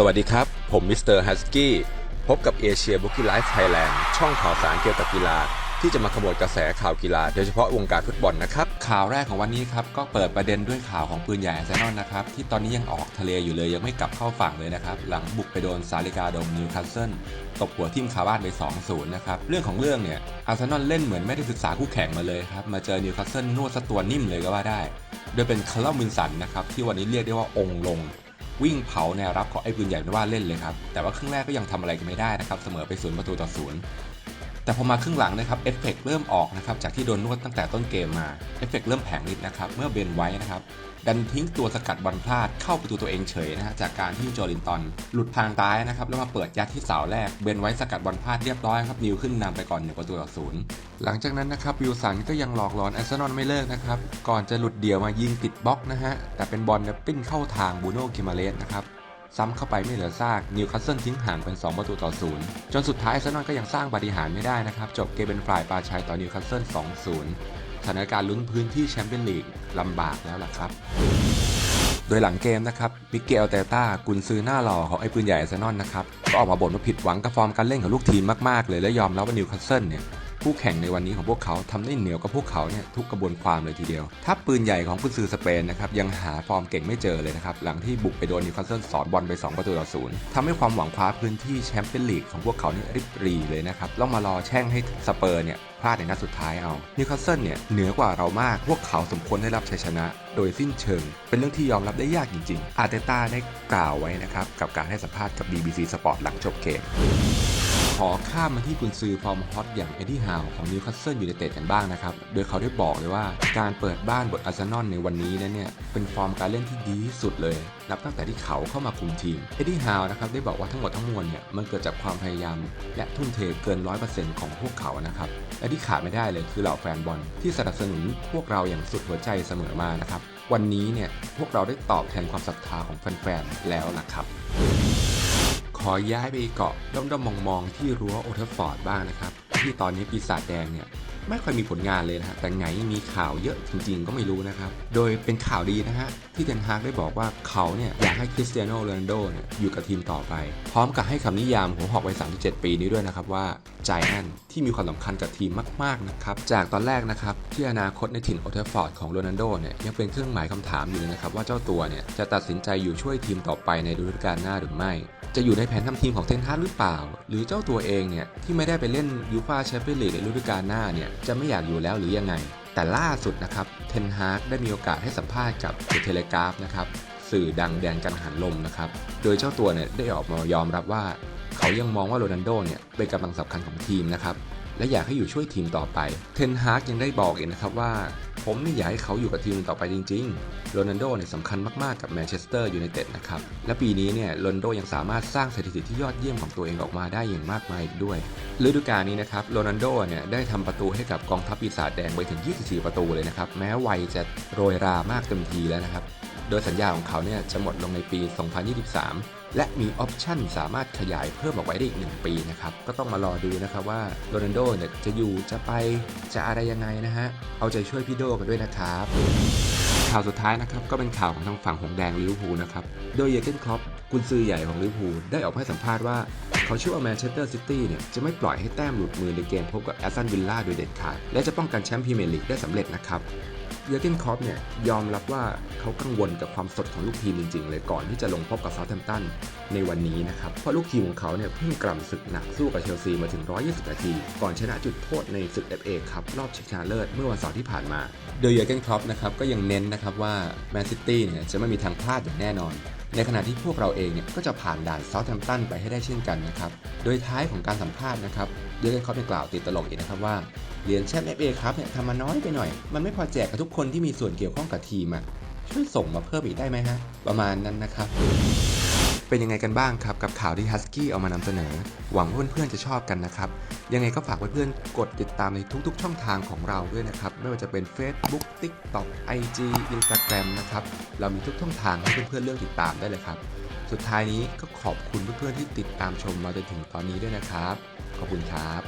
สวัสดีครับ ผมมิสเตอร์ฮัสกี้พบกับเอเชียบุกี้ไลฟ์ไทยแลนด์ช่องข่าวสารเกี่ยวกับกีฬา ที่จะมาขมวดกระแสข่าวกีฬา โดยเฉพาะวงการฟุตบอลนะครับ ข่าวแรกของวันนี้ครับ ก็เปิดประเด็นด้วยข่าวของปืนใหญ่อาร์เซนอลนะครับ ที่ตอนนี้ยังออกทะเลอยู่เลยยังไม่กลับเข้าฝั่งเลยนะครับ หลังบุกไปโดนซาลิกาโดมนิวคาสเซิลตบหัวทิ่มคาบ้านไป2-0นะครับเรื่องของเรื่องเนี่ยอาร์เซนอลเล่นเหมือนไม่ได้ศึกษาคู่แข่งมาเลยครับมาเจอนิวคาสเซิลนวดซะตัวนิ่มเลยก็ว่าได้ โดยเป็นคาร์ลมินสันนะครับที่วันนี้เรียกได้ว่าองค์ลง วิ่งเผาแนวรับของไอ้ปืนใหญ่ไม่ว่าเล่นเลยครับ แต่ว่าครึ่งแรกก็ยังทำอะไรกันไม่ได้นะครับ เสมอไปศูนย์ประตูต่อศูนย์ แต่พอมาครึ่งหลังนะครับเอฟเฟกเริ่มออกนะครับจากที่โดนนวดตั้งแต่ต้นเกมมาเอฟเฟกเริ่มแผงฤทธิ์นะครับเมื่อเบนไว้นะครับดันทิ้งตัวสกัดบอลพลาดเข้าประตูตัวเองเฉยนะฮะจากการที่โจลินตันหลุดทางซ้ายนะครับแล้วมาเปิดยัดที่เสาแรกเบนไว้สกัดบอลพลาดเรียบร้อยครับนิวขึ้นนำไปก่อนหนึ่งประตูต่อศูนย์หลังจากนั้นนะครับวิลสันก็ยังหลอกหลอนแอสเซนอลไม่เลิกนะครับก่อนจะหลุดเดี่ยวมายิงติดบล็อกนะฮะแต่เป็นบอลเนี่ยปิ้นเข้าทางบูโน่กิมาเลสนะครับ ซ้ำเข้าไปไม่เหลือซากนิวคาสเซิลทิ้งห่างเป็น 2 ประตูต่อ0จนสุดท้ายอาร์เซนอลก็ยังสร้างปาฏิหาริย์ไม่ได้นะครับ จบเกมเป็นฝ่ายปาชัยต่อนิวคาสเซิล2-0สถานการณ์ลุ้นพื้นที่แชมเปี้ยนลีกลำบากแล้วล่ะครับโดยหลังเกมนะครับมิเกลเตต้ากุนซือหน้าหล่อของไอ้ปืนใหญ่อาร์เซนอลนะครับก็ออกมาบ่นว่าผิดหวังกับฟอร์มการเล่นของลูกทีมมากๆเลยและยอมรับว่านิวคาสเซิลเนี่ย คู่แข่งในวันนี้ของพวกเขาทำได้เหนียวกับพวกเขาเนี่ยทุกกระบวนความเลยทีเดียวถ้าปืนใหญ่ของกุนซือสเปนนะครับยังหาฟอร์มเก่งไม่เจอเลยนะครับหลังที่บุกไปโดนนิวคาสเซิลสอนบอลไป 2 ประตูต่อศูนย์ทำให้ความหวังคว้าพื้นที่แชมเปี้ยนลีกของพวกเขานี่ริบรีเลยนะครับต้องมารอแช่งให้สเปอร์เนี่ยพลาดในนัดสุดท้ายเอา นิวคาสเซิลเนี่ยเหนือกว่าเรามาก พวกเขาสมควรได้รับชัยชนะ โดยสิ้นเชิง เป็นเรื่องที่ยอมรับได้ยากจริง ๆ อาร์เตต้าได้กล่าวไว้นะครับ กับการให้สัมภาษณ์กับ BBC Sport หลังจบเกม ขอข้ามมาที่กุนซือฟอร์มฮอตอย่างเอ็ดดี้ฮาวของนิวคาสเซิลยูไนเต็ดกันบ้างนะครับ โดยเขาได้บอกเลยว่าการเปิดบ้านบทอาร์เซนอลในวันนี้นั้นเนี่ย เป็นฟอร์มการเล่นที่ดีที่สุดเลย นับตั้งแต่ที่เขาเข้ามาคุมทีม เอ็ดดี้ฮาวนะครับได้บอกว่าทั้งหมดทั้งมวลเนี่ย มันเกิดจากความพยายาม และทุ่มเทเกิน 100%ของพวกเขานะครับและที่ขาดไม่ได้เลยคือเหล่าแฟนบอลที่สนับสนุนพวกเราอย่างสุดหัวใจเสมอมานะครับวันนี้เนี่ยพวกเราได้ตอบแทนความศรัทธาของแฟนๆแล้วนะครับ อย้ายไปเกาะด้อมๆมองๆที่รั้วโอเทอร์ฟอร์ดบ้างนะครับ ที่ตอนนี้ปีศาจแดงเนี่ย ไม่ค่อยมีผลงานเลยนะฮะแต่ไงมีข่าวเยอะจริง ๆ ก็ไม่รู้นะครับ โดยเป็นข่าวดีนะฮะที่เทนฮากได้บอกว่าเขาเนี่ยอยากให้คริสเตียโนโรนัลโดเนี่ยอยู่กับทีมต่อไป พร้อมกับให้คำนิยามหัวหอกวัย37 ปีนี้ด้วยนะครับว่าใจแอนที่มีความสำคัญกับทีมมากๆนะครับจากตอนแรกนะครับที่อนาคตในถิ่นโอเทอร์ฟอร์ดของโรนัลโดเนี่ยยังเป็นเครื่องหมายคำถามอยู่เลยนะครับว่าเจ้าตัวเนี่ยจะตัดสินใจอยู่ช่วยทีมต่อไปในฤดูกาลหน้าหรือไม่ จะอยู่ในแผนทำทีมของเทนฮากหรือเปล่า หรือเจ้าตัวเองเนี่ยที่ไม่ได้ไปเล่นยูฟาแชมเปี้ยนลีกในฤดูกาลหน้าเนี่ยจะไม่อยากอยู่แล้วหรือยังไง แต่ล่าสุดนะครับเทนฮาร์กได้มีโอกาสให้สัมภาษณ์กับเดอะเทเลกราฟนะครับสื่อดังแดนกันหันลมนะครับโดยเจ้าตัวเนี่ยได้ออกมายอมรับว่า เขายังมองว่าโรนัลโดเนี่ยเป็นกำลังสำคัญของทีมนะครับและอยากให้อยู่ช่วยทีมต่อไป เทนฮาร์กยังได้บอกอีกนะครับว่า ผมนี่อยากให้เขาอยู่กับทีมต่อไปจริงๆโรนัลโดเนี่ยสำคัญมากๆกับแมนเชสเตอร์ยูไนเต็ดนะครับ และปีนี้เนี่ยโรนัลโดยังสามารถสร้างสถิติที่ยอดเยี่ยมของตัวเองออกมาได้อย่างมากมายอีกด้วยฤดูกาลนี้นะครับโรนัลโดเนี่ยได้ทำประตูให้กับกองทัพปีศาจแดงไปถึง 24 ประตูเลยนะครับ แม้วัยจะโรยรามากเต็มทีแล้วนะครับ โดยสัญญาของเขาเนี่ยจะหมดลงในปี 2023 และมีออปชันสามารถขยายเพิ่มออกไว้ได้อีก 1 ปีนะครับ ก็ต้องมารอดูนะครับว่าโรนัลโดเนี่ยจะอยู่จะไปจะอะไรยังไงนะฮะ เอาใจช่วยพี่โดกันด้วยนะครับ ข่าวสุดท้ายนะครับ ก็เป็นข่าวของทางฝั่งของแดงลิเวอร์พูลนะครับ โดยเยเกนคล็อปกุนซือใหญ่ของลิเวอร์พูลได้ออกมาให้สัมภาษณ์ว่าเขาเชื่อว่าแมนเชสเตอร์ซิตี้เนี่ยจะไม่ปล่อยให้แต้มหลุดมือในเกมพบกับแอสตันวิลล่าโดยเด็ดขาด และจะป้องกันแชมป์พรีเมียร์ลีกได้สำเร็จนะครับ เยอร์เกนคอปเนี่ยยอมรับว่าเขากังวลกับความสดของลูกทีมจริง ๆ เลยก่อนที่จะลงพบกับเซาท์แฮมป์ตันในวันนี้นะครับ เพราะลูกทีมของเขาเนี่ยเพิ่งกล่ำศึกหนักสู้กับเชลซีมาถึง 120 นาที ก่อนชนะจุดโทษในศึก FA ครับรอบชิงชนะเลิศเมื่อวันเสาร์ที่ผ่านมา โดยเยอร์เกนคอปนะครับก็ยังเน้นนะครับว่าแมนซิตี้เนี่ยจะไม่มีทางพลาดอย่างแน่นอนในขณะที่พวกเราเองเนี่ยก็จะผ่านด่านเซาท์แฮมป์ตันไปให้ได้เช่นกันนะครับ โดยท้ายของการสัมภาษณ์นะครับ เยอร์เกนคอปได้กล่าวติดตลกอีกนะครับว่า เหรียญแชมป์ FA ครับเนี่ยทำมาน้อยไปหน่อย มันไม่พอแจกกับทุกคนที่มีส่วนเกี่ยวข้องกับทีมอะช่วยส่งมาเพิ่มอีกได้ไหมฮะ ประมาณนั้นนะครับเป็นยังไงกันบ้างครับ กับข่าวที่ฮัสกี้เอามานำเสนอ หวังว่าเพื่อนๆจะชอบกันนะครับ ยังไงก็ฝากเพื่อนๆกดติดตามในทุกๆ ช่องทางของเราด้วยนะครับ ไม่ว่าจะเป็น Facebook TikTok IG Instagram นะครับ เรามีทุกช่องทางให้เพื่อนๆเลือกติดตามได้เลยครับ สุดท้ายนี้ก็ขอบคุณเพื่อนๆที่ติดตามชมมาจนถึงตอนนี้ด้วยนะครับ ขอบคุณครับ